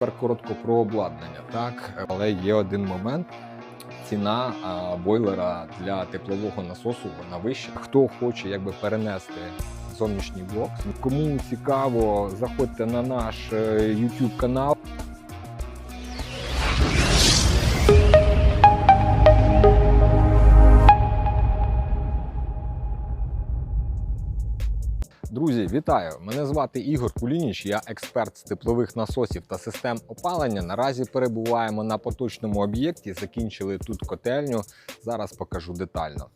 Тепер коротко про обладнання. Так, але є один момент. Ціна бойлера для теплового насосу вона вища. Хто хоче якби перенести зовнішній блок, кому цікаво, заходьте на наш е, YouTube канал. Друзі, вітаю! Мене звати Ігор Кулініч. Я експерт з теплових насосів та систем опалення. Наразі перебуваємо на поточному об'єкті. Закінчили тут котельню. Зараз покажу детально.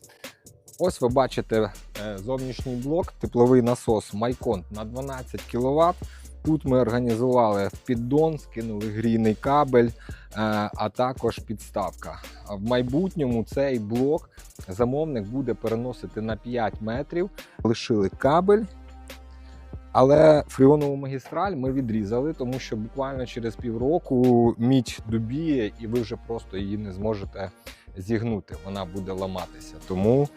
Ось ви бачите е, зовнішній блок, тепловий насос Майконт на 12 кВт. Тут ми організували піддон, скинули грійний кабель, е, а також підставка. В майбутньому цей блок замовник буде переносити на 5 метрів. Лишили кабель. Але фріонову магістраль ми відрізали, тому що буквально через півроку мідь добіє, і ви вже просто її не зможете зігнути. Вона буде ламатися. Тому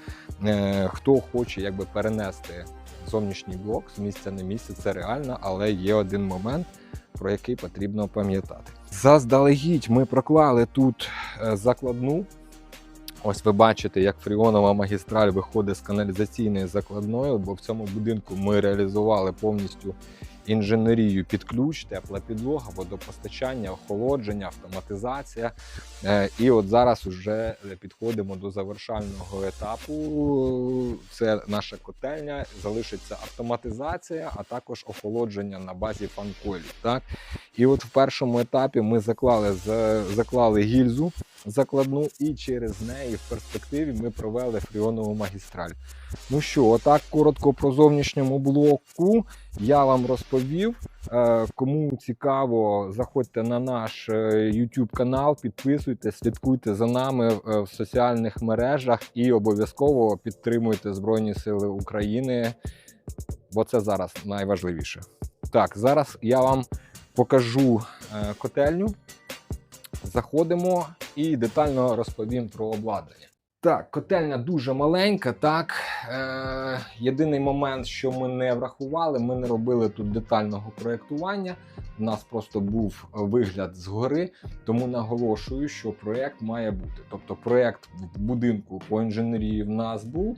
е, хто хоче якби перенести зовнішній блок з місця на місце, це реально, але є один момент, про який потрібно пам'ятати. Заздалегідь ми проклали тут е, закладну. Ось ви бачите, як фріонова магістраль виходить з каналізаційної закладної, бо в цьому будинку ми реалізували повністю інженерію під ключ, тепла підлога, водопостачання, охолодження, автоматизація. Е, І от зараз вже підходимо до завершального етапу. Це наша котельня, залишиться автоматизація, а також охолодження на базі фанколів. Так? І от в першому етапі ми заклали, заклали гільзу закладну, і через неї в перспективі ми провели фріонову магістраль. Ну що, отак коротко про зовнішньому блоку я вам розповів. Е, Кому цікаво, заходьте на наш е, YouTube канал, підписуйтесь, слідкуйте за нами е, в соціальних мережах і обов'язково підтримуйте Збройні Сили України, бо це зараз найважливіше. Так, зараз я вам покажу е, котельню. Заходимо і детально розповім про обладнання. Так, котельня дуже маленька. Так, е, єдиний момент, що ми не врахували, ми не робили тут детального проєктування. У нас просто був вигляд згори, тому наголошую, що проєкт має бути. Тобто, проєкт будинку по інженерії в нас був,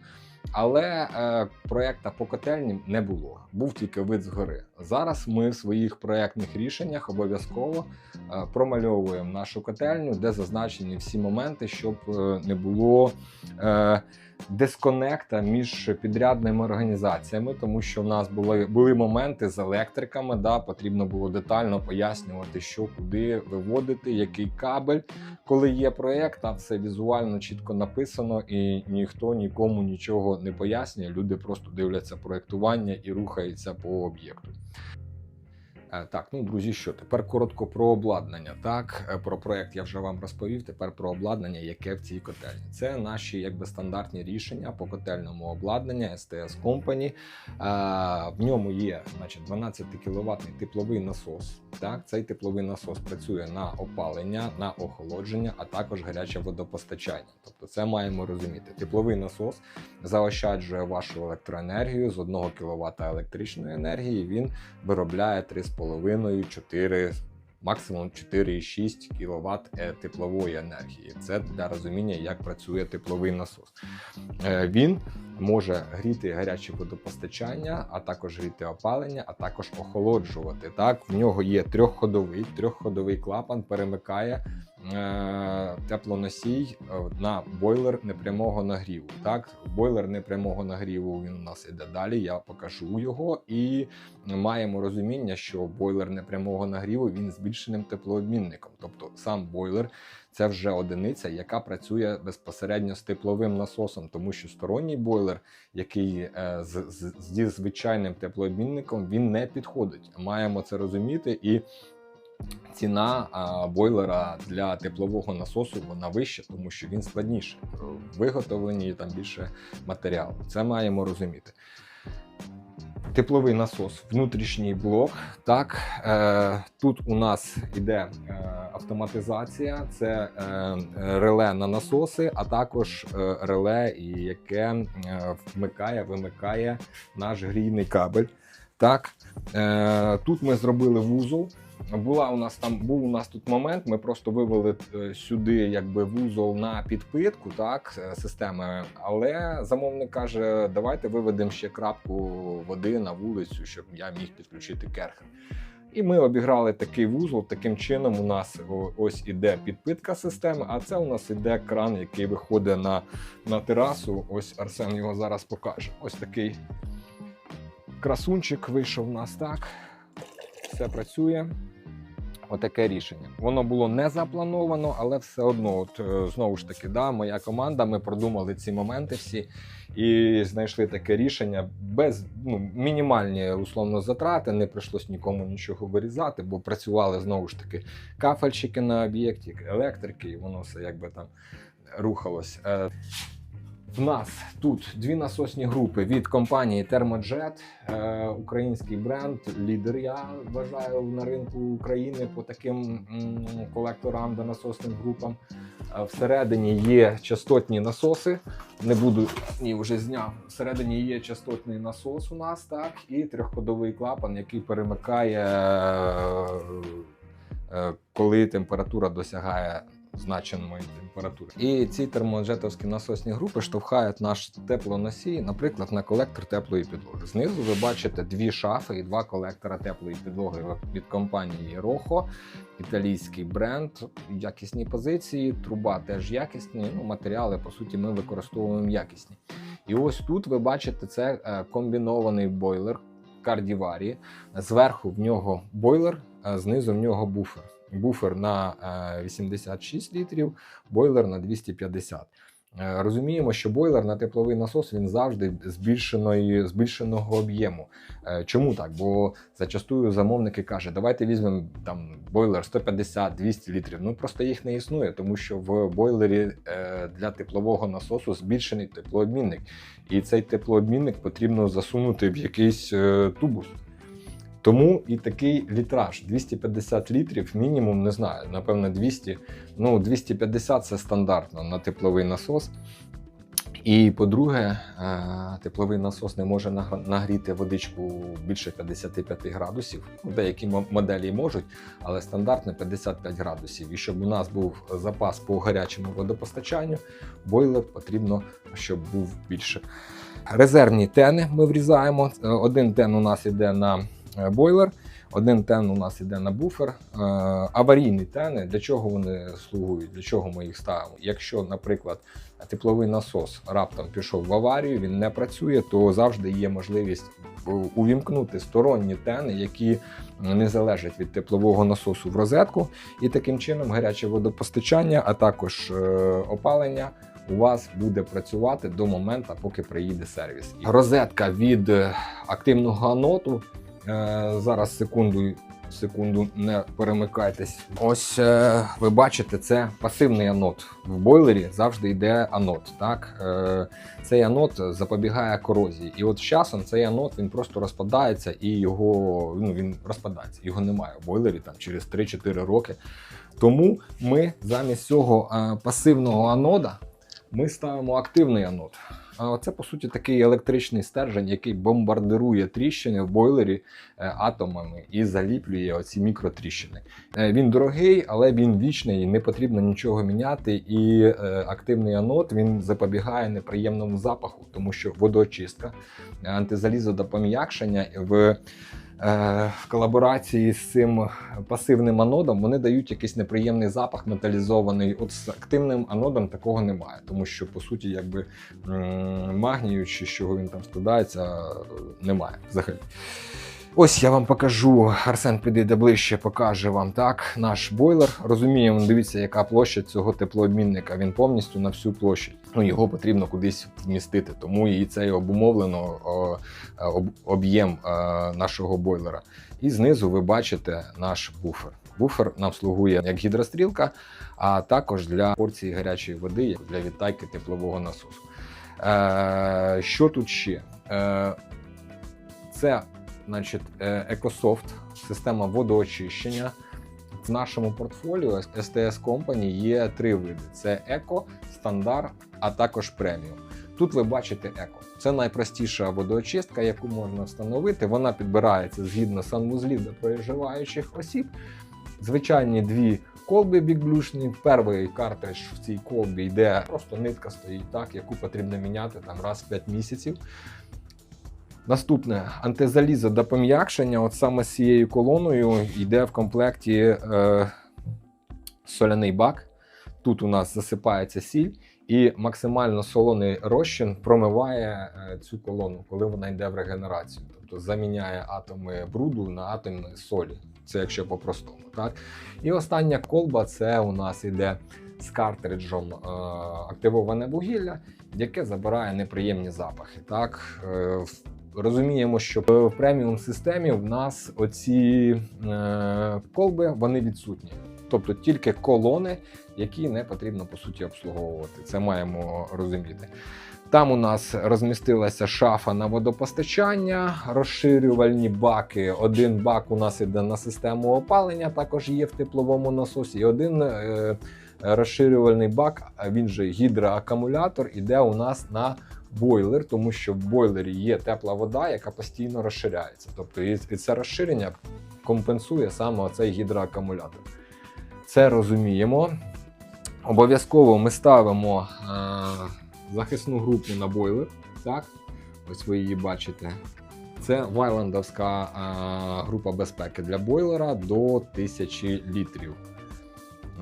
але е, проєкта по котельні не було. Був тільки вид згори. Зараз ми в своїх проєктних рішеннях обов'язково е, промальовуємо нашу котельню, де зазначені всі моменти, щоб е, не було е, дисконекта між підрядними організаціями, тому що в нас були, були моменти з електриками, да, потрібно було детально пояснювати, що куди виводити, який кабель. Коли є проєкт, там все візуально чітко написано, і ніхто нікому нічого не пояснює. Люди просто дивляться проєктування і рухаються по об'єкту. Е, Так, ну друзі, що тепер коротко про обладнання. Так, Е, про проект я вже вам розповів. Тепер про обладнання, яке в цій котельні. Це наші якби стандартні рішення по котельному обладнання STS Company. Е, В ньому є значить, 12 кВт тепловий насос. Так, цей тепловий насос працює на опалення, на охолодження, а також гаряче водопостачання. Тобто, це маємо розуміти. Тепловий насос заощаджує вашу електроенергію з 1 кВт електричної енергії. Він виробляє 3,5-4, максимум 4,6 кВт е, теплової енергії. Це для розуміння, як працює тепловий насос. Е, Він може гріти гаряче водопостачання, а також гріти опалення, а також охолоджувати. Так, в нього є трьохходовий, трьохходовий клапан, перемикає теплоносій е, на бойлер непрямого нагріву. Так, бойлер непрямого нагріву він у нас іде далі. Я покажу його, і маємо розуміння, що бойлер непрямого нагріву він збільшеним теплообмінником. Тобто сам бойлер це вже одиниця, яка працює безпосередньо з тепловим насосом, тому що сторонній бойлер, який е, з, з, зі звичайним теплообмінником, він не підходить. Маємо це розуміти і. Ціна бойлера для теплового насосу вона вища, тому що він складніший. В виготовленні там більше матеріалу. Це маємо розуміти. Тепловий насос, внутрішній блок. Так, е, тут у нас іде е, автоматизація, це е, реле на насоси, а також е, реле, яке е, вмикає, вимикає наш грійний кабель. Так, е, тут ми зробили вузол. Була у нас там був у нас тут момент. Ми просто вивели е, сюди якби вузол на підпитку, так е, системи. Але замовник каже: давайте виведемо ще крапку води на вулицю, щоб я міг підключити керхер. І ми обіграли такий вузол. Таким чином, у нас ось іде підпитка системи, а це у нас іде кран, який виходить на, на терасу. Ось Арсен його зараз покаже. Ось такий красунчик вийшов у нас так. Все працює. Отаке рішення. Воно було не заплановано, але все одно, от е, знову ж таки, да, моя команда, ми продумали ці моменти всі і знайшли таке рішення без ну, мінімальні условно затрати. Не прийшлось нікому нічого вирізати, бо працювали знову ж таки кафельщики на об'єкті, електрики, і воно все якби там рухалось. В нас тут дві насосні групи від компанії е, український бренд, лідер, я вважаю, на ринку України по таким колекторам та насосним групам. Е, Всередині є частотні насоси. Не буду ні, вже зняв. Всередині є частотний насос у нас, так, і трьохходовий клапан, який перемикає, е, е, коли температура досягає значеної температури. І ці термоджетовські насосні групи штовхають наш теплоносій, наприклад, на колектор теплої підлоги. Знизу ви бачите дві шафи і два колектора теплої підлоги від компанії Rojo, італійський бренд, якісні позиції, труба теж якісні. Ну, матеріали, по суті, ми використовуємо якісні. І ось тут ви бачите це е, комбінований бойлер Кардіварі. Зверху в нього бойлер, а знизу в нього буфер. Буфер на е, 86 літрів, бойлер на 250. Е, Розуміємо, що бойлер на тепловий насос він завжди збільшеної, збільшеного об'єму. Е, Чому так? Бо зачастую замовники кажуть, давайте візьмемо там бойлер 150-200 літрів. Ну просто їх не існує, тому що в бойлері е, для теплового насосу збільшений теплообмінник. І цей теплообмінник потрібно засунути в якийсь е, тубус. Тому і такий літраж 250 літрів, мінімум, не знаю, напевно, 200. Ну, 250 це стандартно на тепловий насос. І по-друге, е, тепловий насос не може нагріти водичку більше 55 градусів. Ну, Деякі моделі можуть, але стандартно 55 градусів. І щоб у нас був запас по гарячому водопостачанню, бойлер потрібно, щоб був більше. Резервні тени ми врізаємо. Е, Один тен у нас йде на бойлер, один тен у нас йде на буфер. Е, Аварійні тени, для чого вони слугують, для чого ми їх ставимо? Якщо, наприклад, тепловий насос раптом пішов в аварію, він не працює, то завжди є можливість е, увімкнути сторонні тени, які не залежать від теплового насосу в розетку, і таким чином гаряче водопостачання, а також е, опалення. У вас буде працювати до моменту, поки приїде сервіс. Розетка від е, активного аноту. Е, зараз секунду, секунду не перемикайтесь. Ось е, ви бачите, це пасивний анод. В бойлері завжди йде анод. Так? Е, цей анод запобігає корозії. І от з часом цей анод він просто розпадається і його ну, він розпадається. Його немає в бойлері там через 3-4 роки. Тому ми замість цього пасивного анода ми ставимо активний анод. Це по суті такий електричний стержень, який бомбардирує тріщини в бойлері е, атомами і заліплює оці мікротріщини. Е, Він дорогий, але він вічний, не потрібно нічого міняти. І е, активний анод він запобігає неприємному запаху, тому що водоочистка, антизалізо до пом'якшення в. Е, В колаборації з цим пасивним анодом вони дають якийсь неприємний запах металізований. От з активним анодом такого немає, тому що по суті, якби магнію чи з чого він там складається, немає взагалі. Ось я вам покажу. Арсен підійде ближче, покаже вам так наш бойлер. Розуміємо, дивіться, яка площа цього теплообмінника. Він повністю на всю площадь. Ну його потрібно кудись вмістити, тому і це обумовлено об'єм е, нашого бойлера. І знизу ви бачите наш буфер. Буфер нам слугує як гідрострілка, а також для порції гарячої води для відтайки теплового насосу. Е, що тут ще? Е, це значить, е, EcoSoft, система водоочищення. В нашому портфоліо STS Company є три види: це Еко, стандарт, а також преміум. Тут ви бачите еко. Це найпростіша водоочистка, яку можна встановити. Вона підбирається згідно санвузлів для проживаючих осіб. Звичайні дві колби бікблюшні. Перший картридж в цій колбі йде, просто нитка стоїть так, яку потрібно міняти там раз в 5 місяців. Наступне антизалізо до пом'якшення. От саме з цією колоною йде в комплекті е, соляний бак. Тут у нас засипається сіль, і максимально солоний розчин промиває е, цю колону, коли вона йде в регенерацію. Тобто заміняє атоми бруду на атоми солі. Це якщо по-простому. Так? І остання колба це у нас іде з картриджем е, активоване вугілля, яке забирає неприємні запахи. Так? Е, Розуміємо, що в преміум системі в нас оці е, колби вони відсутні. Тобто тільки колони, які не потрібно по суті обслуговувати. Це маємо розуміти. Там у нас розмістилася шафа на водопостачання, розширювальні баки. Один бак у нас іде на систему опалення, також є в тепловому насосі. І один е, розширювальний бак, він же гідроакумулятор, іде у нас на бойлер, тому що в бойлері є тепла вода, яка постійно розширяється. Тобто і, це розширення компенсує саме цей гідроакумулятор. Це розуміємо. Обов'язково ми ставимо е, захисну групу на бойлер. Так, ось ви її бачите. Це вайландовська е, група безпеки для бойлера до 1000 літрів.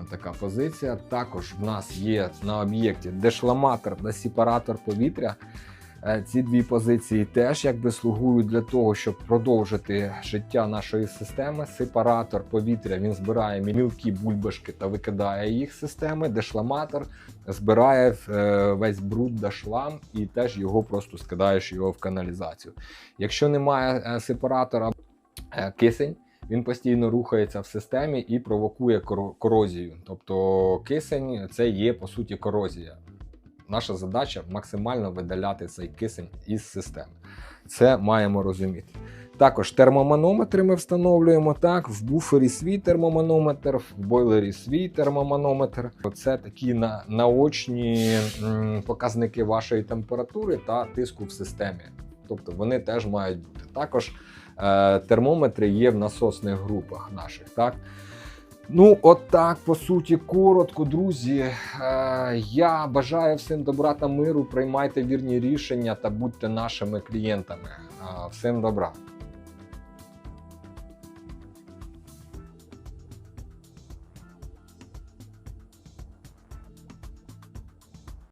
Ось Така позиція. Також в нас є на об'єкті дешламатор та сепаратор повітря. Е, Ці дві позиції теж якби слугують для того, щоб продовжити життя нашої системи. Сепаратор повітря він збирає мілкі бульбашки та викидає їх з системи. Дешламатор збирає е, весь бруд та шлам і теж його просто скидаєш його в каналізацію. Якщо немає е, сепаратора, е, кисень. Він постійно рухається в системі і провокує коро- корозію. Тобто кисень це є по суті корозія. Наша задача максимально видаляти цей кисень із системи. Це маємо розуміти. Також термоманометри ми встановлюємо так. В буфері свій термоманометр, в бойлері свій термоманометр. Це такі на, наочні показники вашої температури та тиску в системі. Тобто вони теж мають бути. Також термометри є в насосних групах наших. Так? Ну, от так, по суті, коротко, друзі. Е, я бажаю всім добра та миру. Приймайте вірні рішення та будьте нашими клієнтами. Е, всім добра.